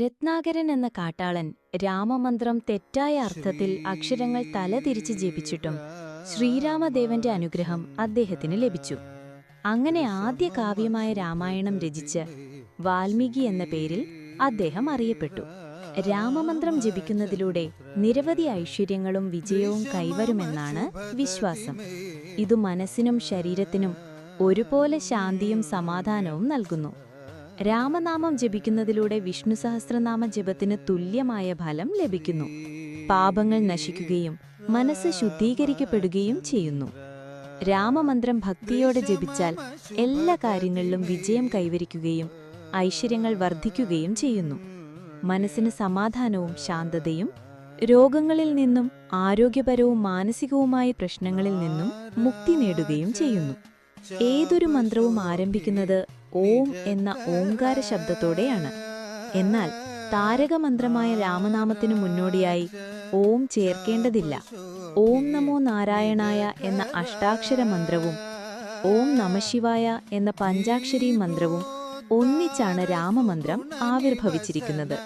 രത്നാകരൻ എന്ന കാട്ടാളൻ രാമമന്ത്രം തെറ്റായ അർത്ഥത്തിൽ അക്ഷരങ്ങൾ തലതിരിച്ച് ജപിച്ചിട്ടും ശ്രീരാമദേവന്റെ അനുഗ്രഹം അദ്ദേഹത്തിന് ലഭിച്ചു. അങ്ങനെ ആദ്യ കാവ്യമായ രാമായണം രചിച്ച് വാൽമീകി എന്ന പേരിൽ അദ്ദേഹം അറിയപ്പെട്ടു. രാമമന്ത്രം ജപിക്കുന്നതിലൂടെ നിരവധി ഐശ്വര്യങ്ങളും വിജയവും കൈവരുമെന്നാണ് വിശ്വാസം. ഇത് മനസ്സിനും ശരീരത്തിനും ഒരുപോലെ ശാന്തിയും സമാധാനവും നൽകുന്നു. രാമനാമം ജപിക്കുന്നതിലൂടെ വിഷ്ണു സഹസ്രനാമ ജപത്തിന് തുല്യമായ ഫലം ലഭിക്കുന്നു. പാപങ്ങൾ നശിക്കുകയും മനസ്സ് ശുദ്ധീകരിക്കപ്പെടുകയും ചെയ്യുന്നു. രാമമന്ത്രം ഭക്തിയോടെ ജപിച്ചാൽ എല്ലാ കാര്യങ്ങളിലും വിജയം കൈവരിക്കുകയും ഐശ്വര്യങ്ങൾ വർദ്ധിക്കുകയും ചെയ്യുന്നു. മനസ്സിന് സമാധാനവും ശാന്തതയും രോഗങ്ങളിൽ നിന്നും ആരോഗ്യപരവും മാനസികവുമായ പ്രശ്നങ്ങളിൽ നിന്നും മുക്തി നേടുകയും ചെയ്യുന്നു. ഏതൊരു മന്ത്രവും ആരംഭിക്കുന്നത് ഓം എന്ന ഓംകാര ശബ്ദത്തോടെയാണ്. എന്നാൽ താരകമന്ത്രമായ രാമനാമത്തിനു മുന്നോടിയായി ഓം ചേർക്കേണ്ടതില്ല. ഓം നമോ നാരായണായ എന്ന അഷ്ടാക്ഷര മന്ത്രവും ഓം നമശിവായ എന്ന പഞ്ചാക്ഷരി മന്ത്രവും ഒന്നിച്ചാണ് രാമമന്ത്രം ആവിർഭവിച്ചിരിക്കുന്നത്.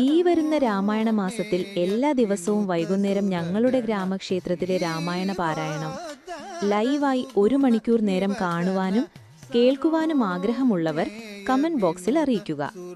ഈ വരുന്ന രാമായണ മാസത്തിൽ എല്ലാ ദിവസവും വൈകുന്നേരം ഞങ്ങളുടെ ഗ്രാമക്ഷേത്രത്തിലെ രാമായണ പാരായണം ലൈവായി ഒരു മണിക്കൂർ നേരം കാണുവാനും കേൾക്കുവാനും ആഗ്രഹമുള്ളവർ കമന്റ് ബോക്സിൽ അറിയിക്കുക.